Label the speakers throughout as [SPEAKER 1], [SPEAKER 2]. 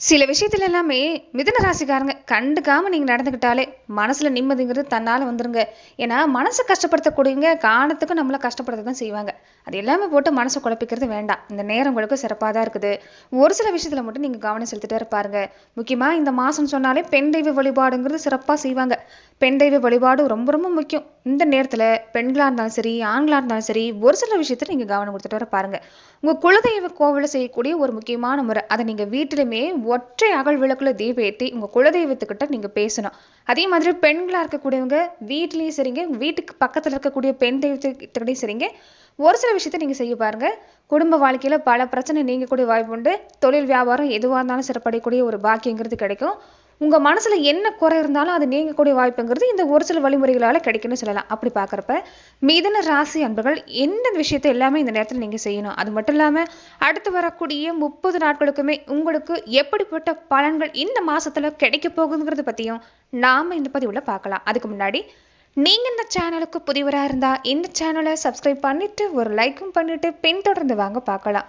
[SPEAKER 1] சில விஷயத்துல எல்லாமே மிதன ராசிக்காரங்க கண்டுக்காம நீங்க நடந்துக்கிட்டாலே மனசுல நிம்மதிங்கிறது தன்னால வந்துருங்க. ஏன்னா மனசை கஷ்டப்படுத்தக்கூடியவங்க காணத்துக்கும் நம்மளை கஷ்டப்படுத்த தான் செய்வாங்க. அது எல்லாமே போட்டு மனசை குழப்பிக்கிறது வேண்டாம். இந்த நேரம் உங்களுக்கு சிறப்பாக தான் இருக்குது. ஒரு சில விஷயத்துல மட்டும் நீங்க கவனம் செலுத்திட்டே இருப்பாருங்க. முக்கியமா இந்த மாசம் சொன்னாலே பெண் தெய்வ வழிபாடுங்கிறது சிறப்பாக செய்வாங்க. பெண் தெய்வ வழிபாடு ரொம்ப ரொம்ப முக்கியம். இந்த நேரத்துல பெண்களா இருந்தாலும் சரி ஆண்களா இருந்தாலும் சரி ஒரு சில விஷயத்துல நீங்க கவனம் கொடுத்துட்டு வர பாருங்க. உங்க குலதெய்வ கோவில செய்யக்கூடிய ஒரு முக்கியமான முறை அதை நீங்க வீட்டிலுமே ஒற்றை அகல் விளக்குல தீபம் ஏற்றி உங்க குலதெய்வத்துக்கிட்ட நீங்க பேசணும். அதே மாதிரி பெண்களா இருக்கக்கூடியவங்க வீட்லேயும் சரிங்க வீட்டுக்கு பக்கத்துல இருக்கக்கூடிய பெண் தெய்வத்துக்கிட்டையும் சரிங்க. ஒரு சில விஷயத்த நீங்க செய்ய பாருங்க. குடும்ப வாழ்க்கையில பல பிரச்சனை நீங்கக்கூடிய வாய்ப்பு உண்டு. தொழில் வியாபாரம் எதுவா இருந்தாலும் சிறப்படையக்கூடிய ஒரு பாக்கியங்கிறது கிடைக்கும். உங்கள் மனசில் என்ன குறை இருந்தாலும் அது நீங்கக்கூடிய வாய்ப்புங்கிறது இந்த ஒரு சில வழிமுறைகளால் கிடைக்கும்னு சொல்லலாம். அப்படி பார்க்குறப்ப மீதன ராசி அன்பர்கள் எந்த விஷயத்தை எல்லாமே இந்த நேரத்தில் நீங்கள் செய்யணும். அது மட்டும் இல்லாமல் அடுத்து வரக்கூடிய முப்பது நாட்களுக்குமே உங்களுக்கு எப்படிப்பட்ட பலன்கள் இந்த மாதத்தில் கிடைக்க போகுதுங்கிறத பற்றியும் நாம இந்த பதிவில் பார்க்கலாம். அதுக்கு முன்னாடி நீங்கள் இந்த சேனலுக்கு புதிவராக இருந்தால் இந்த சேனலை சப்ஸ்கிரைப் பண்ணிட்டு ஒரு லைக்கும் பண்ணிட்டு பின்தொடர்ந்து வாங்க பார்க்கலாம்.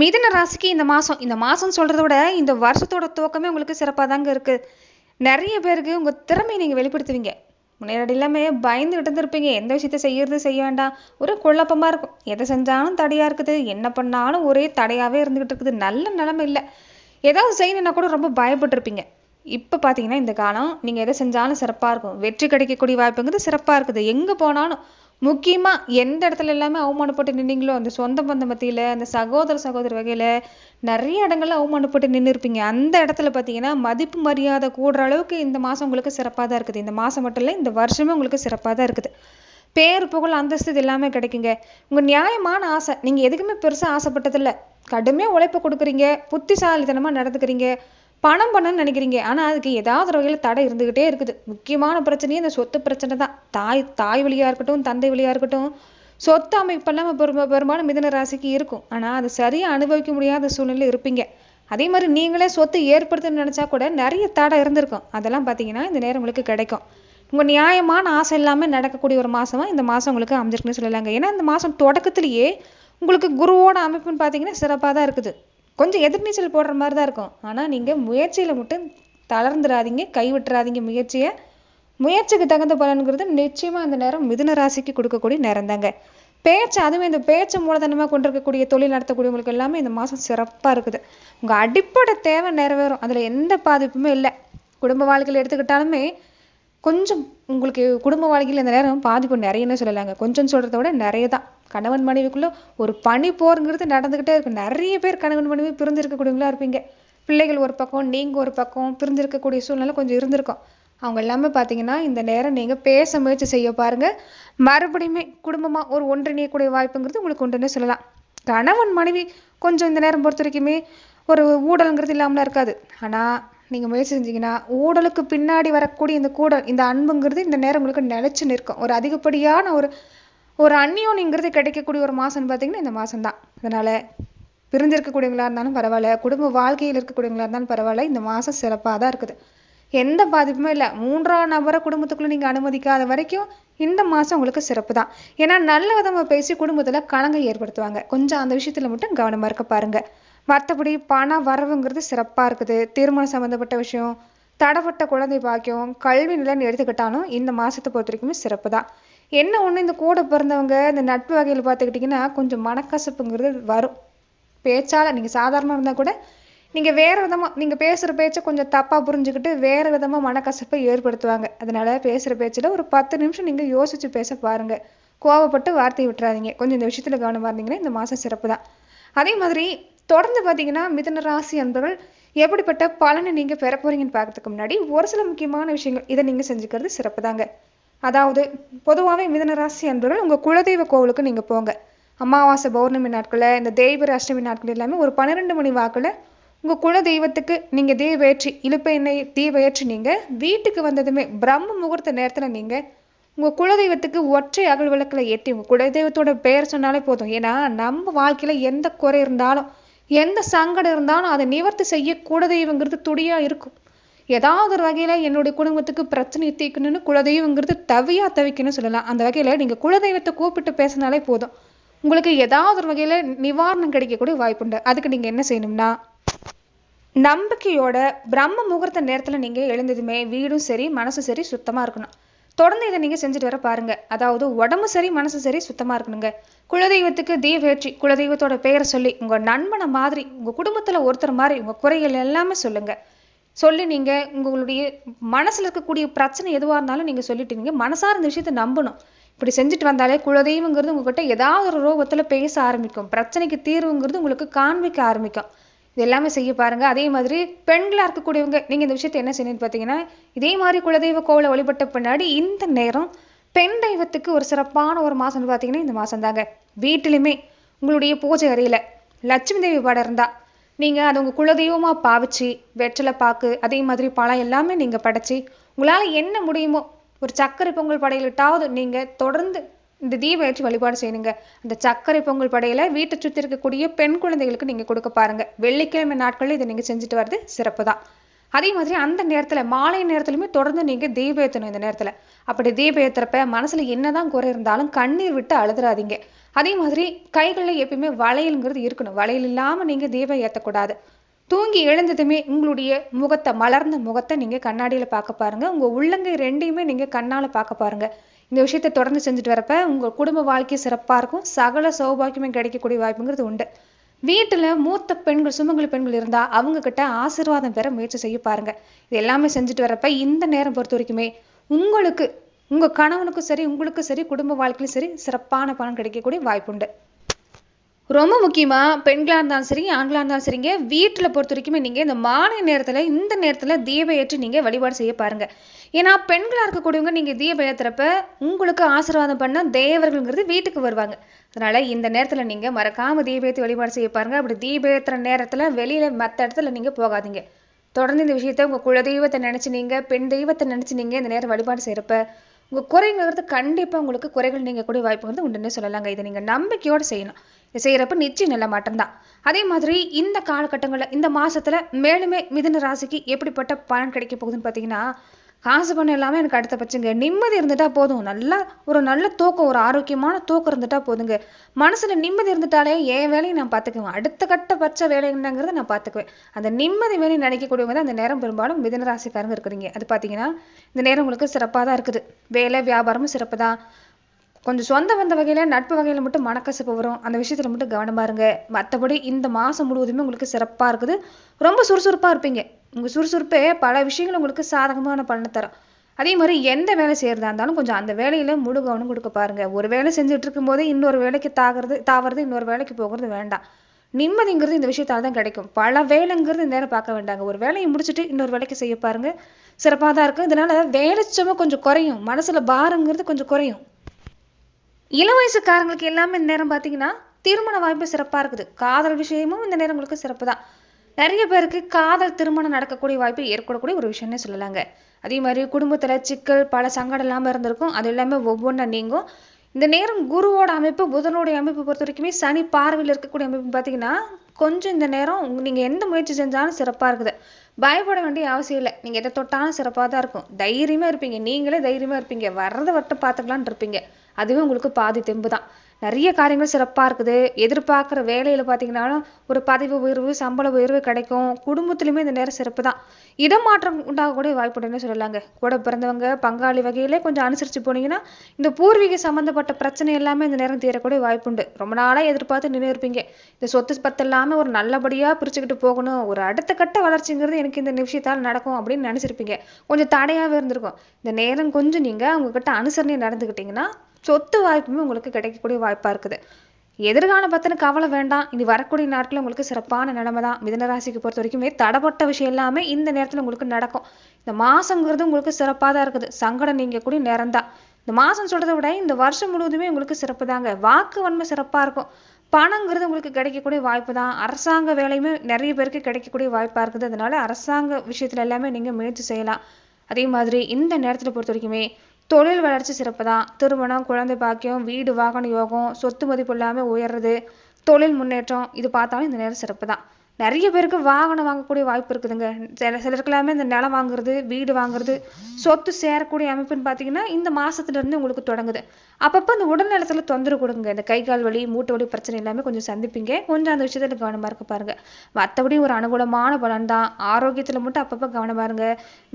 [SPEAKER 1] மிதுன ராசிக்கு இந்த மாசம் இந்த மாசம் சொல்கிறத விட இந்த வருஷத்தோட துவக்கமே உங்களுக்கு சிறப்பாக தாங்க இருக்கு. நிறைய பேருக்கு உங்க திறமையை நீங்க வெளிப்படுத்துவீங்க. முன்னாடி எல்லாமே பயந்துகிட்டு இருந்திருப்பீங்க எந்த விஷயத்த செய்யறது செய்ய வேண்டாம். ஒரு குழப்பமா இருக்கும். எதை செஞ்சாலும் தடையா இருக்குது. என்ன பண்ணாலும் ஒரே தடையாவே இருந்துகிட்டு இருக்குது. நல்ல நிலைமை இல்லை. ஏதாவது செய்யணும்னா கூட ரொம்ப பயப்பட்டிருப்பீங்க. இப்போ பார்த்தீங்கன்னா இந்த காலம் நீங்கள் எதை செஞ்சாலும் சிறப்பாக இருக்கும். வெற்றி கிடைக்கக்கூடிய வாய்ப்புங்கிறது சிறப்பாக இருக்குது. எங்கே போனாலும் முக்கியமாக எந்த இடத்துல எல்லாமே அவமானப்பட்டு நின்னீங்களோ அந்த சொந்த பந்த மத்தியில் அந்த சகோதர சகோதர வகையில் நிறைய இடங்கள்ல அவமானப்பட்டு நின்று இருப்பீங்க அந்த இடத்துல பார்த்தீங்கன்னா மதிப்பு மரியாதை கூடுற அளவுக்கு இந்த மாதம் உங்களுக்கு சிறப்பாக தான் இருக்குது. இந்த மாதம் மட்டும் இல்லை இந்த வருஷமே உங்களுக்கு சிறப்பாக தான் இருக்குது. பேர் புகழ் அந்தஸ்து இது எல்லாமே கிடைக்குங்க. உங்கள் நியாயமான ஆசை நீங்கள் எதுக்குமே பெருசாக ஆசைப்பட்டதில்ல. கடுமையாக உழைப்பு கொடுக்குறீங்க புத்திசாலித்தனமாக நடந்துக்கிறீங்க. பணம் பண்ணணும்னு நினைக்கிறீங்க. ஆனால் அதுக்கு ஏதாவது ஒரு தடை இருந்துக்கிட்டே இருக்குது. முக்கியமான பிரச்சனையே இந்த சொத்து பிரச்சனை தான். தாய் தாய் வழியாக இருக்கட்டும் தந்தை வழியாக இருக்கட்டும் சொத்து அமைப்பெல்லாம் பெரும்ப பெரும்பாலும் மிதன ராசிக்கு இருக்கும். ஆனால் அது சரியாக அனுபவிக்க முடியாத சூழ்நிலை இருப்பீங்க. அதே மாதிரி நீங்களே சொத்து ஏற்படுத்தணும்னு நினச்சா கூட நிறைய தடை இருந்திருக்கும். அதெல்லாம் பார்த்தீங்கன்னா இந்த நேரம் உங்களுக்கு கிடைக்கும். உங்கள் நியாயமான ஆசை எல்லாமே நடக்கக்கூடிய ஒரு மாதமாக இந்த மாதம் உங்களுக்கு அமைஞ்சிருக்குன்னு சொல்லலாங்க. ஏன்னா இந்த மாதம் தொடக்கத்திலேயே உங்களுக்கு குருவோட அமைப்புன்னு பார்த்தீங்கன்னா சிறப்பாக தான் இருக்குது. கொஞ்சம் எதிர்நீச்சல் போடுற மாதிரி தான் இருக்கும். ஆனா நீங்க முயற்சியில மட்டும் தளர்ந்துடாதீங்க கைவிட்டுறாதீங்க முயற்சியை. முயற்சிக்கு தகுந்த பலன்கிறது நிச்சயமா அந்த நேரம் மிதுன ராசிக்கு கொடுக்கக்கூடிய நேரம் தாங்க பேச்சு அதுவும் இந்த பேச்சு மூலதனமா கொண்டிருக்கக்கூடிய தொழில் நடத்தக்கூடியவங்களுக்கு எல்லாமே இந்த மாசம் சிறப்பா இருக்குது. உங்க அடிப்படை தேவை நிறைவேறும். அதுல எந்த பாதிப்புமே இல்லை. குடும்ப வாழ்க்கையில எடுத்துக்கிட்டாலுமே கொஞ்சம் உங்களுக்கு குடும்ப வாழ்க்கையில் இந்த நேரம் பாதிப்பு நிறையன்னு சொல்லலாங்க. கொஞ்சம் சொல்கிறத விட நிறைய தான் கணவன் மனைவிக்குள்ளே ஒரு பனி போருங்கிறது நடந்துக்கிட்டே இருக்கும் நிறைய பேர் கணவன் மனைவி பிரிந்திருக்கக்கூடியவங்களா இருப்பீங்க. பிள்ளைகள் ஒரு பக்கம் நீங்கள் ஒரு பக்கம் பிரிந்திருக்கக்கூடிய சூழ்நிலை கொஞ்சம் இருந்திருக்கும். அவங்க எல்லாமே பார்த்தீங்கன்னா இந்த நேரம் நீங்கள் பேச முயற்சி செய்ய பாருங்க. மறுபடியுமே குடும்பமாக ஒரு ஒன்றிணையக்கூடிய வாய்ப்புங்கிறது உங்களுக்கு உண்டுன்னு சொல்லலாம். கணவன் மனைவி கொஞ்சம் இந்த நேரம் பொறுத்த வரைக்குமே ஒரு ஊடல்ங்கிறது இல்லாமலாம் இருக்காது. ஆனால் நீங்க முயற்சி செஞ்சீங்கன்னா ஊடலுக்கு பின்னாடி வரக்கூடிய இந்த கூடல் இந்த அன்புங்கிறது இந்த நேரம் உங்களுக்கு நிலைச்சு நிற்கும். ஒரு அதிகப்படியான ஒரு ஒரு அந்நியோனிங்கிறது கிடைக்கக்கூடிய ஒரு மாதம்னு பார்த்தீங்கன்னா இந்த மாசம் தான் அதனால பிரிஞ்சிருக்கக்கூடியவங்களா இருந்தாலும் பரவாயில்ல குடும்ப வாழ்க்கையில் இருக்கக்கூடியவங்களா இருந்தாலும் பரவாயில்ல இந்த மாசம் சிறப்பாக தான் இருக்குது. எந்த பாதிப்புமே இல்லை. மூன்றாம் நபரை குடும்பத்துக்குள்ள நீங்க அனுமதிக்காத வரைக்கும் இந்த மாசம் உங்களுக்கு சிறப்பு தான் ஏன்னா நல்ல விதமாக பேசி குடும்பத்துல கலங்க ஏற்படுத்துவாங்க. கொஞ்சம் அந்த விஷயத்துல மட்டும் கவனமா இருக்க பாருங்க. மற்றபடி பண வரவுங்கிறது சிறப்பாக இருக்குது. திருமணம் சம்மந்தப்பட்ட விஷயம் தடப்பட்ட குழந்தை பாக்கியம் கல்வி நிலைன்னு எடுத்துக்கிட்டாலும் இந்த மாதத்தை பொறுத்த வரைக்குமே சிறப்பு தான். என்ன ஒன்று இந்த கூட பிறந்தவங்க இந்த நட்பு வகையில் பார்த்துக்கிட்டிங்கன்னா கொஞ்சம் மனக்கசப்புங்கிறது வரும். பேச்சால் நீங்கள் சாதாரணமாக இருந்தால் கூட நீங்கள் வேறு விதமாக நீங்கள் பேசுகிற பேச்சை கொஞ்சம் தப்பாக புரிஞ்சுக்கிட்டு வேறு விதமாக மனக்கசப்பை ஏற்படுத்துவாங்க. அதனால் பேசுகிற பேச்சில் ஒரு பத்து நிமிஷம் நீங்கள் யோசித்து பேச பாருங்கள் கோவப்பட்டு வார்த்தையை விட்டுறாதீங்க. கொஞ்சம் இந்த விஷயத்தில் கவனமாக இருந்தீங்கன்னா இந்த மாதம் சிறப்பு தான். அதே மாதிரி தொடர்ந்து பாத்தீங்கன்னா மிதன ராசி அன்பர்கள் எப்படிப்பட்ட பலனை நீங்க பெற போறீங்கன்னு பார்க்கறதுக்கு முன்னாடி ஒரு சில முக்கியமான விஷயங்கள் இதை நீங்க செஞ்சுக்கிறது சிறப்பு தாங்க அதாவது பொதுவாகவே மிதன ராசி அன்பர்கள் உங்க குலதெய்வ கோவிலுக்கு நீங்க போங்க. அமாவாசை பௌர்ணமி நாட்களில் இந்த தெய்வ அஷ்டமி நாட்கள் எல்லாமே ஒரு பன்னிரெண்டு மணி வாக்குல உங்கள் குல தெய்வத்துக்கு நீங்கள் தீப ஏற்றி இழுப்ப எண்ணெய் தீப ஏற்றி நீங்கள் வீட்டுக்கு வந்ததுமே பிரம்ம முகூர்த்த நேரத்தில் நீங்கள் உங்கள் குலதெய்வத்துக்கு ஒற்றை அகல் விளக்கில் ஏற்றி உங்கள் குலதெய்வத்தோட பெயர் சொன்னாலே போதும். ஏன்னா நம்ம வாழ்க்கையில் எந்த குறை இருந்தாலும் எந்த சங்கடம் இருந்தாலும் அதை நிவர்த்தி செய்ய குலதெய்வங்கிறது துடியாக இருக்கும். ஏதாவது ஒரு வகையில் என்னுடைய குடும்பத்துக்கு பிரச்சனையை தீர்க்கணும்னு குலதெய்வங்கிறது தவியாக தவிக்கணும்னு சொல்லலாம். அந்த வகையில் நீங்கள் குலதெய்வத்தை கூப்பிட்டு பேசினாலே போதும். உங்களுக்கு ஏதாவது ஒரு வகையில் நிவாரணம் கிடைக்கக்கூடிய வாய்ப்புண்டு அதுக்கு நீங்கள் என்ன செய்யணும்னா நம்பிக்கையோட பிரம்ம முகூர்த்த நேரத்தில் நீங்கள் எழுந்ததுமே வீடும் சரி மனசும் சரி சுத்தமாக இருக்கணும். தொடர்ந்து இதை நீங்கள் செஞ்சுட்டு வர பாருங்க. அதாவது உடம்பு சரி மனசு சரி சுத்தமாக இருக்கணுங்க. குலதெய்வத்துக்கு தீவேற்றி குலதெய்வத்தோட பெயரை சொல்லி உங்கள் நண்பனை மாதிரி உங்கள் குடும்பத்தில் ஒருத்தர் மாதிரி உங்கள் குறைகள் எல்லாமே சொல்லுங்கள் சொல்லி நீங்கள் உங்களுடைய மனசில் இருக்கக்கூடிய பிரச்சனை எதுவாக இருந்தாலும் நீங்கள் சொல்லிட்டீங்க மனசார இந்த விஷயத்தை நம்பணும். இப்படி செஞ்சுட்டு வந்தாலே குலதெய்வங்கிறது உங்ககிட்ட ஏதாவது ஒரு ரோகத்தில் பேச ஆரம்பிக்கும். பிரச்சனைக்கு தீர்வுங்கிறது உங்களுக்கு காண்பிக்க ஆரம்பிக்கும். இது எல்லாமே செய்ய பாருங்கள் அதே மாதிரி பெண்களாக இருக்கக்கூடியவங்க நீங்கள் இந்த விஷயத்தை என்ன செய்யணும்னு பார்த்தீங்கன்னா இதே மாதிரி குலதெய்வ கோவிலை வழிபட்ட பின்னாடி இந்த நேரம் பெண் தெய்வத்துக்கு ஒரு சிறப்பான ஒரு மாதம்னு பார்த்தீங்கன்னா இந்த மாதம் தாங்க வீட்டிலுமே உங்களுடைய பூஜை அறையில் லட்சுமி தேவி படம் இருந்தால் நீங்கள் அதை உங்கள் குலதெய்வமாக பாவிச்சு வெற்றிலை பாக்கு அதே மாதிரி பழம் எல்லாமே நீங்கள் படைச்சி உங்களால் என்ன முடியுமோ ஒரு சர்க்கரை பொங்கல் படையிலிட்டாவது நீங்கள் தொடர்ந்து இந்த தீப ஏற்றி வழிபாடு செய்யுங்க. அந்த சர்க்கரை பொங்கல் படையில வீட்டை சுற்றி இருக்கக்கூடிய பெண் குழந்தைகளுக்கு நீங்கள் கொடுக்க பாருங்க. வெள்ளிக்கிழமை நாட்களில் இதை நீங்கள் செஞ்சுட்டு வர்றது சிறப்பு தான் அதே மாதிரி அந்த நேரத்தில் மாலை நேரத்துலையுமே தொடர்ந்து நீங்கள் தீபம் ஏற்றணும் இந்த நேரத்தில். அப்படி தீபம் ஏற்றுறப்ப மனசில் என்னதான் குறை இருந்தாலும் கண்ணீர் விட்டு அழுதுறாதீங்க. அதே மாதிரி கைகளில் எப்பயுமே வளையலுங்கிறது இருக்கணும். வளையல் இல்லாமல் நீங்கள் தீபம் ஏற்றக்கூடாது தூங்கி எழுந்ததுமே உங்களுடைய முகத்தை மலர்ந்த முகத்தை நீங்கள் கண்ணாடியில் பார்க்க பாருங்க. உங்கள் உள்ளங்கை ரெண்டையுமே நீங்கள் கண்ணால் பார்க்க பாருங்க. இந்த விஷயத்தை தொடர்ந்து செஞ்சுட்டு வரப்ப உங்கள் குடும்ப வாழ்க்கை சிறப்பாக இருக்கும். சகல சௌபாக்கியமே கிடைக்கக்கூடிய வாய்ப்புங்கிறது உண்டு. வீட்டில் மூத்த பெண்கள் சுமங்கலி பெண்கள் இருந்தால் அவங்க கிட்ட ஆசீர்வாதம் பெற முயற்சி செய்ய பாருங்க. இது எல்லாமே செஞ்சுட்டு வரப்ப இந்த நேரம் பொறுத்த வரைக்குமே உங்களுக்கு உங்கள் கணவனுக்கும் சரி உங்களுக்கும் சரி குடும்ப வாழ்க்கையிலும் சரி சிறப்பான பலன் கிடைக்கக்கூடிய வாய்ப்புண்டு. ரொம்ப முக்கியமா பெண்களா இருந்தாலும் சரி ஆண்களா இருந்தாலும் சரிங்க. வீட்டில் பொறுத்த வரைக்குமே நீங்க இந்த மாலை நேரத்துல இந்த நேரத்துல தீப ஏற்றி நீங்க வழிபாடு செய்ய பாருங்க. ஏன்னா பெண்களா இருக்கக்கூடியவங்க நீங்க தீப ஏத்துறப்ப உங்களுக்கு ஆசீர்வாதம் பண்ண தேவர்கள்ங்கிறது வீட்டுக்கு வருவாங்க. அதனால இந்த நேரத்துல நீங்க மறக்காம தீப ஏற்றி வழிபாடு செய்ய பாருங்கள் அப்படி தீப ஏற்றுற நேரத்துல வெளியில மத்த இடத்துல நீங்க போகாதீங்க. தொடர்ந்து இந்த விஷயத்த உங்க குல தெய்வத்தை நினைச்சு நீங்க பெண் தெய்வத்தை நினைச்சு நீங்க இந்த நேரம் வழிபாடு செய்யறப்ப உங்கள் குறைங்கிறது கண்டிப்பா உங்களுக்கு குறைகள் நீங்க கூட வந்து உண்டுன்னே சொல்லலாங்க. இதை நீங்க நம்பிக்கையோட செய்யணும் இதை செய்கிறப்ப நிச்சயம் நல்ல மாற்றம்தான் அதே மாதிரி இந்த காலகட்டங்கள்ல இந்த மாசத்துல மேலுமே மிதுன ராசிக்கு எப்படிப்பட்ட பலன் கிடைக்க போகுதுன்னு பாத்தீங்கன்னா காசு பணம் எல்லாமே எனக்கு அடுத்த பட்சங்க நிம்மதி இருந்துட்டா போதும். நல்லா ஒரு நல்ல தூக்கம் ஒரு ஆரோக்கியமான தூக்கம் இருந்துட்டா போதுங்க. மனசுல நிம்மதி இருந்துட்டாலே என் வேலையை நான் பார்த்துக்குவேன். அடுத்த கட்ட பட்ச வேலை என்னங்கிறத நான் பார்த்துக்குவேன். அந்த நிம்மதி வேலை நினைக்கக்கூடியவங்க தான் அந்த நேரம் பெரும்பாலும் மிதனராசிக்காரங்க இருக்கிறீங்க அது பார்த்தீங்கன்னா இந்த நேரம் உங்களுக்கு சிறப்பாக தான் இருக்குது. வேலை வியாபாரமும் சிறப்பு தான். கொஞ்சம் சொந்த வந்த வகையில் நட்பு வகையில் மட்டும் மனக்கசப்பு வரும். அந்த விஷயத்தில் மட்டும் கவனமா இருங்க. மற்றபடி இந்த மாதம் முழுவதுமே உங்களுக்கு சிறப்பாக இருக்குது. ரொம்ப சுறுசுறுப்பாக இருப்பீங்க. உங்கள் சுறுசுறுப்பே பல விஷயங்கள் உங்களுக்கு சாதகமான பலனை தரும். அதே மாதிரி எந்த வேலை செய்யறதா இருந்தாலும் கொஞ்சம் அந்த வேலையில முழு கவனம் கொடுக்க பாருங்க. ஒரு வேலை செஞ்சுட்டு இருக்கும்போதே இன்னொரு வேலைக்கு தாகிறது தாவறது இன்னொரு வேலைக்கு போகிறது வேண்டாம். நிம்மதிங்கிறது இந்த விஷயத்தால தான் கிடைக்கும். பல வேலைங்கிறது இந்த நேரம் பார்க்க வேண்டாங்க. ஒரு வேலையை முடிச்சுட்டு இன்னொரு வேலைக்கு செய்ய பாருங்க. சிறப்பாக தான் இருக்கும். இதனால வேலை கொஞ்சம் குறையும். மனசுல பாரங்கிறது கொஞ்சம் குறையும். இள வயசுக்காரங்களுக்கு எல்லாமே இந்த நேரம் பார்த்தீங்கன்னா திருமண வாய்ப்பு சிறப்பாக இருக்குது. காதல் விஷயமும் இந்த நேரம் உங்களுக்கு சிறப்பு தான். நிறைய பேருக்கு காதல் திருமணம் நடக்கக்கூடிய வாய்ப்பு ஏற்படக்கூடிய ஒரு விஷயம்னு சொல்லலாங்க. அதே மாதிரி குடும்பத்தில் சிக்கல் பல சங்கடம் இல்லாமல் இருந்திருக்கும். அது எல்லாமே ஒவ்வொன்றா நீங்கும். இந்த நேரம் குருவோட அமைப்பு புதனுடைய அமைப்பு பொறுத்த வரைக்குமே சனி பார்வையில் இருக்கக்கூடிய அமைப்பு பார்த்தீங்கன்னா கொஞ்சம் இந்த நேரம் நீங்கள் எந்த முயற்சி செஞ்சாலும் சிறப்பாக இருக்குது. பயப்பட வேண்டிய அவசியம் இல்லை. நீங்கள் எதை தொட்டாலும் சிறப்பாக தான் இருக்கும். தைரியமாக இருப்பீங்க. நீங்களே தைரியமாக இருப்பீங்க. வர்றதை வட்டம் பார்த்துக்கலான்னு இருப்பீங்க. அதுவே உங்களுக்கு பாதி தெம்பு தான். நிறைய காரியங்கள் சிறப்பாக இருக்குது. எதிர்பார்க்குற வேலையில் பார்த்தீங்கன்னாலும் ஒரு பதவி உயர்வு சம்பள உயர்வு கிடைக்கும். குடும்பத்துலேயுமே இந்த நேரம் சிறப்பு தான். இடமாற்றம் உண்டாகக்கூடிய வாய்ப்புன்னு சொல்லலாங்க. கூட பிறந்தவங்க பங்காளி வகையிலே கொஞ்சம் அனுசரித்து போனீங்கன்னா இந்த பூர்வீக சம்மந்தப்பட்ட பிரச்சனை எல்லாமே இந்த நேரம் தீரக்கூடிய வாய்ப்புண்டு ரொம்ப நாளாக எதிர்பார்த்து நின்று இருப்பீங்க இந்த சொத்து பத்து எல்லாமே ஒரு நல்லபடியாக பிரிச்சுக்கிட்டு போகணும். ஒரு அடுத்த கட்ட வளர்ச்சிங்கிறது எனக்கு இந்த விஷயத்தால் நடக்கும் அப்படின்னு நினச்சிருப்பீங்க. கொஞ்சம் தடையாகவே இருந்திருக்கும். இந்த நேரம் கொஞ்சம் நீங்கள் அவங்கக்கிட்ட அனுசரணையை அனுசரணை சொத்து வாய்ப்புமே உங்களுக்கு கிடைக்கக்கூடிய வாய்ப்பா இருக்குது. எதிர்காலம் பத்தின கவலை வேண்டாம். இனி வரக்கூடிய நாட்கள் உங்களுக்கு சிறப்பான நிலைமை தான் மிதனராசிக்கு பொறுத்த வரைக்குமே தடப்பட்ட விஷயம் எல்லாமே இந்த நேரத்துல உங்களுக்கு நடக்கும். இந்த மாதங்கிறது உங்களுக்கு சிறப்பாக தான் இருக்குது. சங்கடம் நீங்க கூட நேரம் தான் இந்த மாசம் சொல்றதை விட இந்த வருஷம் முழுவதுமே உங்களுக்கு சிறப்பு தாங்க வாக்கு வன்மை சிறப்பா இருக்கும். பணங்கிறது உங்களுக்கு கிடைக்கக்கூடிய வாய்ப்பு தான் அரசாங்க வேலையுமே நிறைய பேருக்கு கிடைக்கக்கூடிய வாய்ப்பாக இருக்குது. அதனால அரசாங்க விஷயத்துல எல்லாமே நீங்கள் முயற்சி செய்யலாம். அதே மாதிரி இந்த நேரத்தில் பொறுத்த வரைக்குமே தொழில் வளர்ச்சி சிறப்பு தான் திருமணம் குழந்தை பாக்கியம் வீடு வாகன யோகம் சொத்து மதிப்பு இல்லாமல் உயர்றது தொழில் முன்னேற்றம் இது பார்த்தாலும் இந்த நேரம் சிறப்பு தான் நிறைய பேருக்கு வாகனம் வாங்கக்கூடிய வாய்ப்பு இருக்குதுங்க. சில சிலருக்கு எல்லாமே இந்த நிலம் வாங்குறது வீடு வாங்குறது சொத்து சேரக்கூடிய அமைப்புன்னு பார்த்தீங்கன்னா இந்த மாசத்துல இருந்து உங்களுக்கு தொடங்குது. அப்பப்போ இந்த உடல் நலத்துல தொந்தரவு கொடுங்க. இந்த கை கால் வலி மூட்டு வலி பிரச்சனை எல்லாமே கொஞ்சம் சந்திப்பீங்க. கொஞ்சம் அந்த விஷயத்துல கவனமா இருக்க பாருங்க. மற்றபடி ஒரு அனுகூலமான பலன் தான். ஆரோக்கியத்துல மட்டும் அப்பப்போ கவனமாக இருங்க.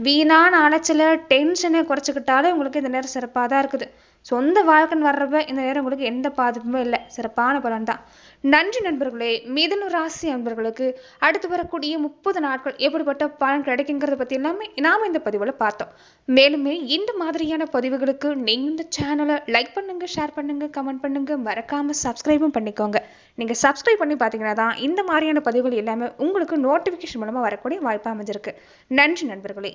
[SPEAKER 1] வீணான அலைச்சல டென்ஷனை குறைச்சிக்கிட்டாலே உங்களுக்கு இந்த நேரம் சிறப்பாக தான் இருக்குது. சொந்த வாழ்க்கைன்னு வர்றப்ப இந்த நேரம் உங்களுக்கு எந்த பாதிப்புமே இல்லை. சிறப்பான பலன் தான். நன்றி நண்பர்களே மிதன ராசி நண்பர்களுக்கு அடுத்து வரக்கூடிய முப்பது நாட்கள் எப்படிப்பட்ட பலன் கிடைக்குங்கிறத பற்றி எல்லாமே நாம இந்த பதிவில் பார்த்தோம். மேலுமே இந்த மாதிரியான பதிவுகளுக்கு நீங்கள் இந்த சேனலை லைக் பண்ணுங்க ஷேர் பண்ணுங்க கமெண்ட் பண்ணுங்க மறக்காம சப்ஸ்கிரைபும் பண்ணிக்கோங்க. நீங்கள் சப்ஸ்கிரைப் பண்ணி பார்த்தீங்கன்னா தான் இந்த மாதிரியான பதிவுகள் எல்லாமே உங்களுக்கு நோட்டிஃபிகேஷன் மூலமாக வரக்கூடிய வாய்ப்பு அமைஞ்சிருக்கு. நன்றி நண்பர்களே.